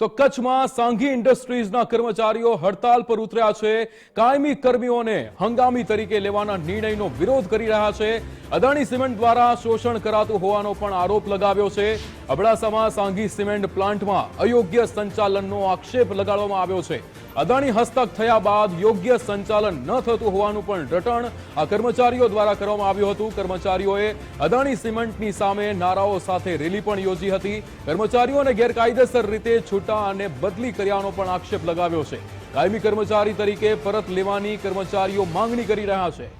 તો કચ્છમાં સાંઘી ઇન્ડસ્ટ્રીઝના કર્મચારીઓ હડતાલ પર ઉતર્યા છે. કાયમી કર્મીઓને હંગામી તરીકે લેવાના નિર્ણયનો વિરોધ કરી રહ્યા છે. અદાણી સિમેન્ટ દ્વારા શોષણ કરાતું હોવાનો પણ આરોપ લગાવ્યો છે. અબડાસામાં સાંઘી સિમેન્ટ પ્લાન્ટમાં અયોગ્ય સંચાલનનો આક્ષેપ લગાડવામાં આવ્યો છે. અદાણી હસ્તક થયા બાદ યોગ્ય સંચાલન ન થતું હોવાનું પણ રટણ આ કર્મચારીઓ દ્વારા કરવામાં આવ્યું હતું. કર્મચારીઓએ અદાણી સિમેન્ટની સામે નારાઓ સાથે રેલી પણ યોજી હતી. કર્મચારીઓને ગેરકાયદેસર રીતે છૂટા અને બદલી કર્યાનો પણ આક્ષેપ લગાવ્યો છે. કાયમી કર્મચારી તરીકે પરત લેવાની કર્મચારીઓ માંગણી કરી રહ્યા છે.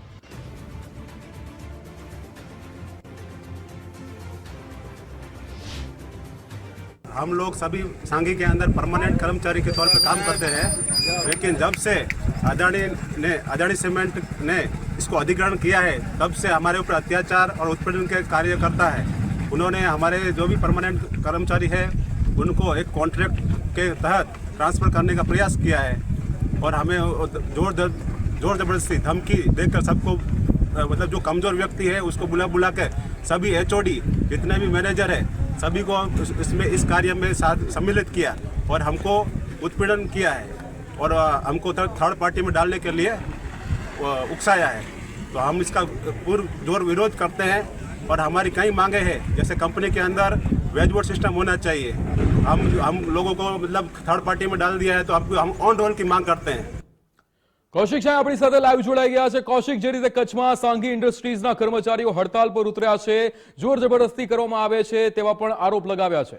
हम लोग सभी सांगी के अंदर परमानेंट कर्मचारी के तौर पर काम करते हैं लेकिन जब से अदानी ने अदानी सीमेंट ने इसको अधिग्रहण किया है, तब से हमारे ऊपर अत्याचार और उत्पीड़न के कार्य करता है। उन्होंने हमारे जो भी परमानेंट कर्मचारी है, उनको एक कॉन्ट्रैक्ट के तहत ट्रांसफ़र करने का प्रयास किया है। और हमें ज़ोर ज़ोर ज़बरदस्ती धमकी देकर सबको मतलब जो कमज़ोर व्यक्ति है, उसको बुला बुला के सभी एचओडी जितने भी मैनेजर है सभी को इसमें, इस कार्य में सम्मिलित किया और हमको उत्पीड़न किया है और हमको थर्ड पार्टी में डालने के लिए उकसाया है। तो हम इसका पूर्व ज़ोर विरोध करते हैं और हमारी कई मांगे हैं। जैसे कंपनी के अंदर वेज बोर्ड सिस्टम होना चाहिए। हम हम लोगों को मतलब थर्ड पार्टी में डाल दिया है तो हमको हम ऑन रोल की मांग करते हैं। કૌશિક સાહેબ આપણી સાથે લાઈવ જોડાઈ ગયા છે. કૌશિક, જે રીતે કચ્છમાં સાંઘી ઇન્ડસ્ટ્રીઝના કર્મચારીઓ હડતાલ પર ઉતર્યા છે, જોર જબરદસ્તી કરવામાં આવે છે, તેવા પણ આરોપ લગાવ્યા છે.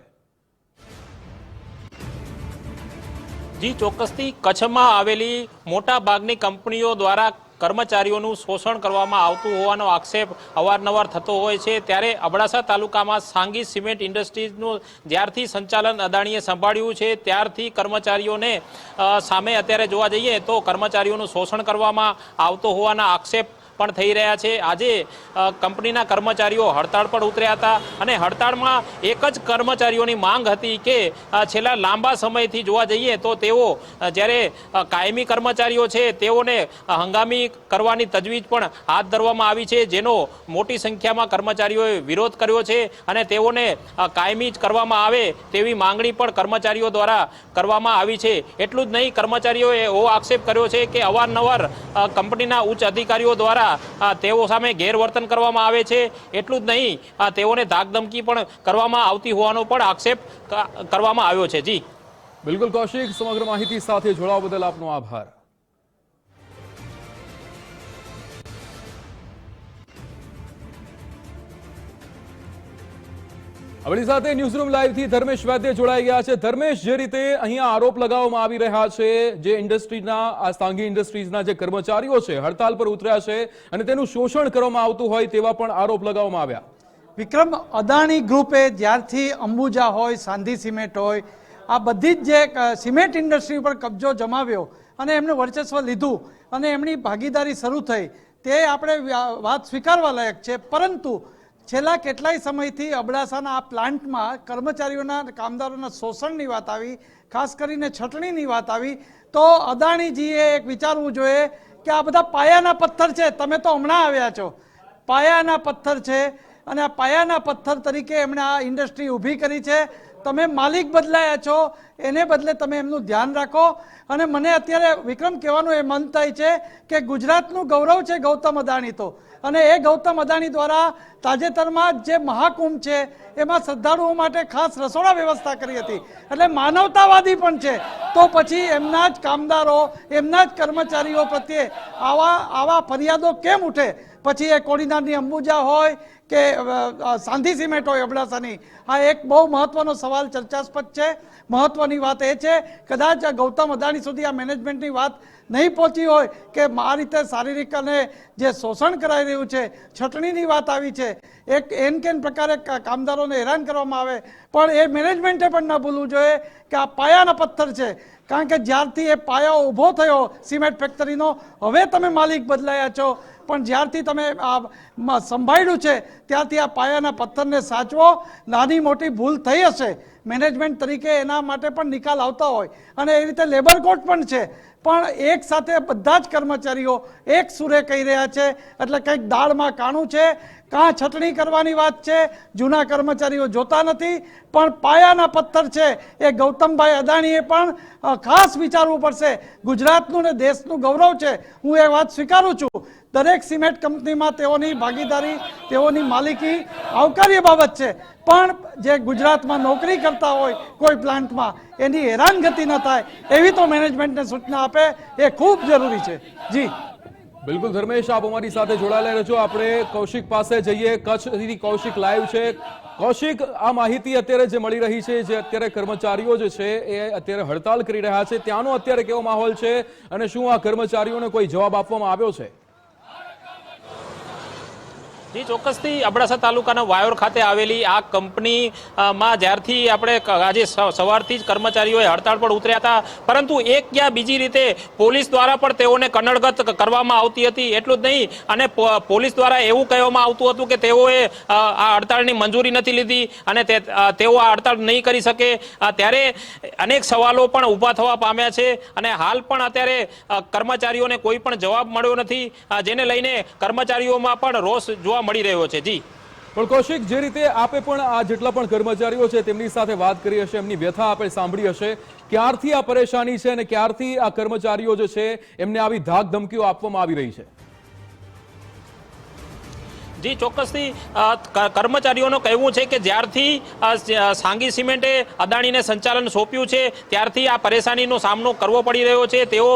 જી, ચોક્કસથી કચ્છમાં આવેલી મોટા ભાગની કંપનીઓ દ્વારા કર્મચારીઓનું શોષણ કરવામાં આવતું હોવાનો આક્ષેપ અવારનવાર થતો હોય છે, ત્યારે અબડાસા તાલુકામાં સાંગી સિમેન્ટ ઇન્ડસ્ટ્રીઝનું જ્યારથી સંચાલન અદાણીએ સંભાળ્યું છે, ત્યારથી કર્મચારીઓને સામે અત્યારે જોવા જઈએ તો કર્મચારીઓનું શોષણ કરવામાં આવતો હોવાના આક્ષેપ પણ થઈ રહ્યા છે. આજે કંપનીના કર્મચારીઓ હડતાળ પર ઉતર્યા હતા અને હડતાળમાં એક જ કર્મચારીઓની માંગ હતી કે છેલ્લા લાંબા સમયથી જોવા જઈએ તો તેઓ જ્યારે કાયમી કર્મચારીઓ છે તેઓને હંગામી કરવાની તજવીજ પણ હાથ ધરવામાં આવી છે. જેનો મોટી સંખ્યામાં કર્મચારીઓએ વિરોધ કર્યો છે અને તેઓને કાયમી જ કરવામાં આવે તેવી માંગણી પણ કર્મચારીઓ દ્વારા કરવામાં આવી છે. એટલું જ નહીં, કર્મચારીઓએ એવો આક્ષેપ કર્યો છે કે અવારનવાર કંપનીના ઉચ્ચ અધિકારીઓ દ્વારા અ, તેઓ સામે ગેરવર્તન કરવામાં આવે છે. એટલું જ નહીં તેઓને ધાકધમકી પણ કરવામાં આવતી હોવાનો પણ આક્ષેપ કરવામાં આવ્યો છે. જી. બિલકુલ કૌશિક સમગ્ર માહિતી સાથે જોડાવા બદલ આપનો આભાર. આપણી સાથે ન્યૂઝરૂમ લાઈવથી ધર્મેશ વૈદ્ય જોડાઈ ગયા છે. ધર્મેશ, જે રીતે અહીંયા આરોપ લગાવવામાં આવી રહ્યા છે, જે ઇન્ડસ્ટ્રીના આ સાંઘી ઇન્ડસ્ટ્રીઝના જે કર્મચારીઓ છે, હડતાલ પર ઉતર્યા છે અને તેનું શોષણ કરવામાં આવતું હોય તેવા પણ આરોપ લગાવવામાં આવ્યા. વિક્રમ, અદાણી ગ્રુપે જ્યારથી અંબુજા હોય, સાંધી સિમેન્ટ હોય, આ બધી જ જે સિમેન્ટ ઇન્ડસ્ટ્રી ઉપર કબજો જમાવ્યો અને એમણે વર્ચસ્વ લીધું અને એમની ભાગીદારી શરૂ થઈ, તે આપણે વાત સ્વીકારવા લાયક છે. પરંતુ છેલ્લા કેટલાય સમયથી અબડાસાના આ પ્લાન્ટમાં કર્મચારીઓના કામદારોના શોષણની વાત આવી, ખાસ કરીને છટણીની વાત આવી. તો અદાણીજીએ એક વિચારવું જોઈએ કે આ બધા પાયાના પથ્થર છે, તમે તો હમણાં આવ્યા છો. પાયાના પથ્થર છે અને આ પાયાના પથ્થર તરીકે એમણે આ ઇન્ડસ્ટ્રી ઊભી કરી છે. તમે માલિક બદલાયા છો, એને બદલે તમે એમનું ધ્યાન રાખો. અને મને અત્યારે વિક્રમ કહેવાનું એ મન થાય છે કે ગુજરાતનું ગૌરવ છે ગૌતમ અદાણી તો. અને એ ગૌતમ અદાણી દ્વારા તાજેતરમાં જે મહાકુંભ છે, એમાં શ્રદ્ધાળુઓ માટે ખાસ રસોડા વ્યવસ્થા કરી હતી. એટલે માનવતાવાદી પણ છે. તો પછી એમના જ કામદારો, એમના જ કર્મચારીઓ પ્રત્યે આવા આવા ફરિયાદો કેમ ઉઠે? પછી એ કોડીનારની અંબુજા હોય કે સાંધી સિમેન્ટ હોય અબડાસાની. આ એક બહુ મહત્વનો સવાલ ચર્ચાસ્પદ છે. મહત્વની વાત એ છે, કદાચ ગૌતમ અદાણી સુધી આ મેનેજમેન્ટની વાત નહીં પહોંચી હોય કે આ રીતે શારીરિક અને જે શોષણ કરાઈ રહ્યું છે, છટણીની વાત આવી છે, એક એન કેન પ્રકારે કામદારોને હેરાન કરવામાં આવે. પણ એ મેનેજમેન્ટે પણ ન ભૂલવું જોઈએ કે આ પાયાના પથ્થર છે. કારણ કે જ્યારથી એ પાયો ઊભો થયો સિમેન્ટ ફેક્ટરીનો, હવે તમે માલિક બદલાયા છો. પણ જ્યારથી તમે આ સંભાળ્યું છે, ત્યારથી આ પાયાના પથ્થરને સાચવો, નાની મોટી ભૂલ થઈ હશે. મેનેજમેન્ટ તરીકે એના માટે પણ નિકાલ આવતા હોય. અને એ રીતે લેબર કોર્ટ પણ છે. પણ એક સાથે બધા જ કર્મચારીઓ એક સુરે કહી રહ્યા છે. એટલે કંઈક દાળમાં કાણું છે, કાં છટણી કરવાની વાત છે. જૂના કર્મચારીઓ જોતા નથી. પણ પાયાના પથ્થર છે. એ ગૌતમભાઈ અદાણીએ પણ ખાસ વિચારવું પડશે. ગુજરાતનું ને દેશનું ગૌરવ છે. હું એ વાત સ્વીકારું છું. દરેક સિમેન્ટ કંપનીમાં તેઓની ભાગીદારી, તેઓની માલિકી આવકાર્ય બાબત છે. પણ જે ગુજરાતમાં નોકરી કરતા હોય કોઈ પ્લાન્ટમાં, એની હેરાનગતિ ન થાય, એવી તો મેનેજમેન્ટને સૂચના આપે, એ ખૂબ જરૂરી છે. જી. બિલકુલ ધર્મેશ, આપ અમારી સાથે જોડાયેલા રહેજો. આપણે કૌશિક પાસે જઈએ. કચ્છથી કૌશિક લાઈવ છે. કૌશિક, આ માહિતી અત્યારે જે મળી રહી છે, જે અત્યારે કર્મચારીઓ જે છે, એ અત્યારે હડતાલ કરી રહ્યા છે. ત્યાંનો અત્યારે કેવો માહોલ છે અને શું આ કર્મચારીઓને કોઈ જવાબ આપવામાં આવ્યો છે? જી, ચોક્કસથી અબડાસા તાલુકાના વાયોર ખાતે આવેલી આ કંપની માં જ્યારથી આપણે આજે સવારથી જ કર્મચારીઓએ હડતાળ પર ઉતર્યા હતા. પરંતુ એક યા બીજી રીતે પોલીસ દ્વારા પણ તેઓને કનડગત કરવામાં આવતી હતી, એટલું જ નહીં. અને પોલીસ દ્વારા એવું કહેવામાં આવતું હતું કે તેઓએ આ હડતાળની મંજૂરી નથી લીધી અને તેઓ આ હડતાળ નહીં કરી શકે. ત્યારે અનેક સવાલો પણ ઊભા થવા પામ્યા છે અને હાલ પણ અત્યારે કર્મચારીઓને કોઈ પણ જવાબ મળ્યો નથી. જેને લઈને કર્મચારીઓમાં પણ રોષ જોવા મળી રહ્યો છે, જી. પણ કૌશિક, જે રીતે આપે પણ આ જેટલા પણ કર્મચારીઓ છે, તેમની સાથે વાત કરી હશે, એમની વ્યથા આપણે સાંભળી હશે. ક્યારથી આ પરેશાની છે અને ક્યારથી આ કર્મચારીઓ જે છે, એમને આવી ધાક ધમકીઓ આપવામાં આવી રહી છે? જી, ચોક્કસથી કર્મચારીઓનું કહેવું છે કે જ્યારથી સાંગી સિમેન્ટે અદાણીને સંચાલન સોંપ્યું છે, ત્યારથી આ પરેશાનીનો સામનો કરવો પડી રહ્યો છે. તેઓ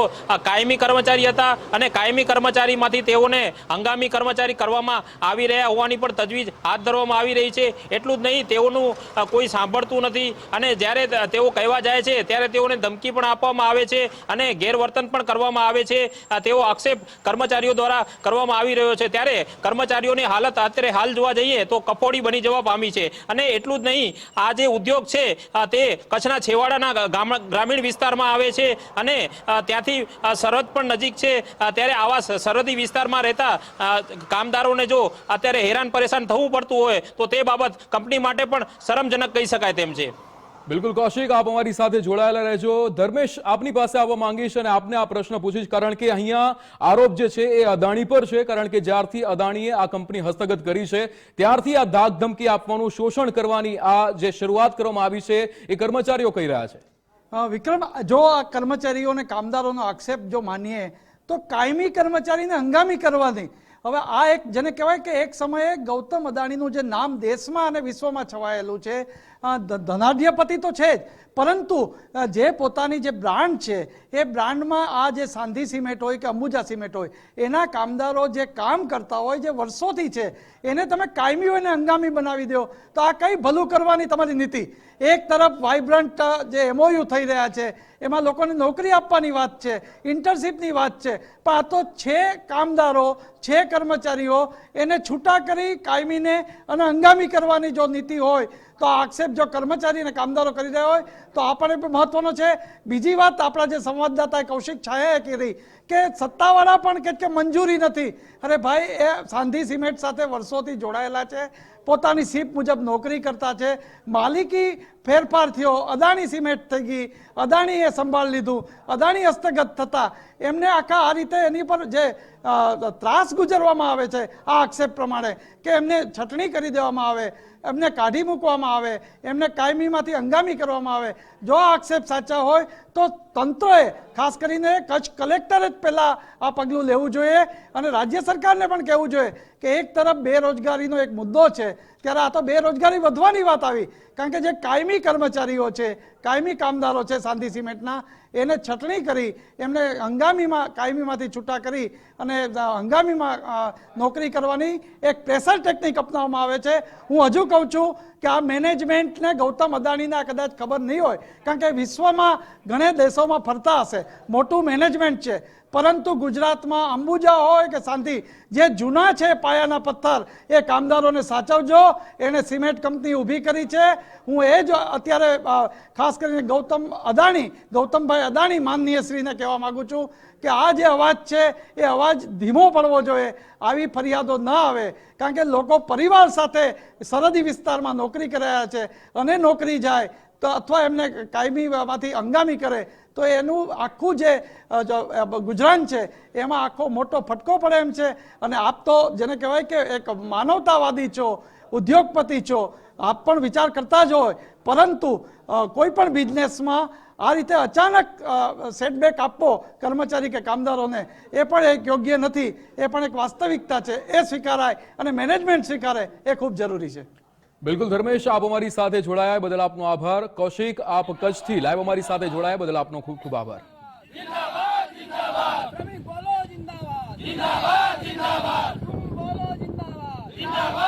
કાયમી કર્મચારી હતા અને કાયમી કર્મચારીમાંથી તેઓને હંગામી કર્મચારી કરવામાં આવી રહ્યા હોવાની પણ તજવીજ હાથ ધરવામાં આવી રહી છે. એટલું જ નહીં, તેઓનું કોઈ સાંભળતું નથી અને જ્યારે તેઓ કહેવા જાય છે, ત્યારે તેઓને ધમકી પણ આપવામાં આવે છે અને ગેરવર્તન પણ કરવામાં આવે છે. તેઓ આક્ષેપ કર્મચારીઓ દ્વારા કરવામાં આવી રહ્યો છે. ત્યારે કર્મચારીઓની હાલત અત્યારે હાલ જોવા જઈએ તો કફોડી બની જવા પામી છે. અને એટલું જ નહીં, આ જે ઉદ્યોગ છે તે કચ્છના છેવાડાના ગ્રામીણ વિસ્તારમાં આવે છે અને ત્યાંથી સરહદ પણ નજીક છે. ત્યારે આવા સરહદી વિસ્તારમાં રહેતા કામદારોને જો અત્યારે હેરાન પરેશાન થવું પડતું હોય, તો તે બાબત કંપની માટે પણ શરમજનક કહી શકાય તેમ છે. બિલકુલ કૌશિક, આપ અમારી સાથે જોડાયેલા રહેજો. ધર્મેશ, આપની પાસે આવવા માંગીશ અને આપને આ પ્રશ્ન પૂછીશ, કારણ કે અહીંયા આરોપ જે છે એ અદાણી પર છે, કારણ કે જ્યારથી અદાણીએ આ કંપની હસ્તગત કરી છે, ત્યારથી આ ધાક ધમકી આપવાનું શોષણ કરવાની આ જે શરૂઆત કરવામાં આવી છે, એ કર્મચારીઓ કહી રહ્યા છે. વિક્રમ, જો આ કર્મચારીઓ અને કામદારોનો આક્ષેપ જો માનીએ, તો કાયમી કર્મચારીને હંગામી કરવાની હવે આ એક, જેને કહેવાય કે એક સમયે ગૌતમ અદાણીનું જે નામ દેશમાં અને વિશ્વમાં છવાયેલું છે ધનાઢ્યપતિ તો છે જ. પરંતુ જે પોતાની જે બ્રાન્ડ છે, એ બ્રાન્ડમાં આ જે સાંધી સિમેન્ટ હોય કે અંબુજા સિમેન્ટ હોય, એના કામદારો જે કામ કરતા હોય, જે વર્ષોથી છે, એને તમે કાયમી હોય ને હંગામી બનાવી દો, તો આ કંઈ ભલું કરવાની તમારી નીતિ. એક તરફ વાઇબ્રન્ટ જે એમઓયુ થઈ રહ્યા છે, એમાં લોકોને નોકરી આપવાની વાત છે, ઇન્ટર્નશીપની વાત છે, પણ આ તો છે કામદારો, છે કર્મચારીઓ, એને છૂટા કરી કાયમીને અને હંગામી કરવાની જો નીતિ હોય તો આ આક્ષેપ જો કર્મચારી અને કામદારો કરી રહ્યા હોય, તો આ પણ મહત્વનો છે. બીજી વાત આપણા જે સંવાદદાતા કૌશિક છાયાએ કરી કે સત્તાવાળા પણ કે મંજૂરી નથી. અરે ભાઈ, એ સાંધી સિમેન્ટ સાથે વર્ષોથી જોડાયેલા છે. પોતાની સીપ મુજબ નોકરી કરતા છે. માલિકી ફેરફાર થયો, અદાણી સિમેન્ટ થઈ ગઈ, અદાણીએ સંભાળ લીધું, અદાણી હસ્તગત થતા. એમને આખા આ રીતે એની પર જે ત્રાસ ગુજરવામાં આવે છે, આ આક્ષેપ પ્રમાણે કે એમને છટણી કરી દેવામાં આવે, એમને કાઢી મૂકવામાં આવે, એમને કાયમીમાંથી હંગામી કરવામાં આવે. જો આ આક્ષેપ સાચા હોય તો તંત્રએ ખાસ કરીને કચ્છ કલેક્ટરે જ પહેલાં આ પગલું લેવું જોઈએ અને રાજ્ય સરકારને પણ કહેવું જોઈએ કે એક તરફ બેરોજગારીનો એક મુદ્દો છે ત્યારે આ તો બેરોજગારી વધવાની વાત આવી. કારણ કે જે કાયમી કર્મચારીઓ છે, કાયમી કામદારો છે સાંધી સિમેન્ટના, એને છટણી કરી, એમને હંગામીમાં, કાયમીમાંથી છૂટા કરી અને હંગામીમાં નોકરી કરવાની એક પ્રેશર ટેકનિક અપનાવવામાં આવે છે. હું હજુ કહું છું કે આ મેનેજમેન્ટને ગૌતમ અદાણીને કદાચ ખબર નહીં હોય, કારણ કે વિશ્વમાં ઘણા દેશોમાં ફરતા હશે. મોટું મેનેજમેન્ટ છે. પરંતુ ગુજરાતમાં અંબુજા હોય કે શાંતિ, જે જૂના છે પાયાના પથ્થર, એ કામદારોને સાચવજો. એણે સિમેન્ટ કંપની ઊભી કરી છે. હું એ જ અત્યારે ખાસ કરીને ગૌતમ અદાણી, ગૌતમભાઈ અદાણી માનનીય શ્રીને કહેવા માગું છું કે આ જે અવાજ છે, એ અવાજ ધીમો પડવો જોઈએ. આવી ફરિયાદો ન આવે. કારણ કે લોકો પરિવાર સાથે સરહદી વિસ્તારમાં નોકરી કરી રહ્યા છે. અને નોકરી જાય તો અથવા એમને કાયમીમાંથી હંગામી કરે, તો એનું આખું જે ગુજરાન છે, એમાં આખો મોટો ફટકો પડે એમ છે. અને આપ તો જેને કહેવાય કે એક માનવતાવાદી છો, ઉદ્યોગપતિ છો, આપ પણ વિચાર કરતા જ હોય. પરંતુ કોઈ પણ બિઝનેસમાં આ રીતે અચાનક સેટબેક આપવો કર્મચારી કે કામદારોને, એ પણ એક યોગ્ય નથી. એ પણ એક વાસ્તવિકતા છે. એ સ્વીકારાય અને મેનેજમેન્ટ સ્વીકારે, એ ખૂબ જરૂરી છે. બિલકુલ ધર્મેશ, આપ અમારી સાથે જોડાયા બદલ આપનો આભાર. કૌશિક, આપ કચ્છથી લાઈવ અમારી સાથે જોડાયા બદલ આપનો ખૂબ ખૂબ આભાર. જિંદાબાદ. જિંદાબાદ. જિંદાબાદ.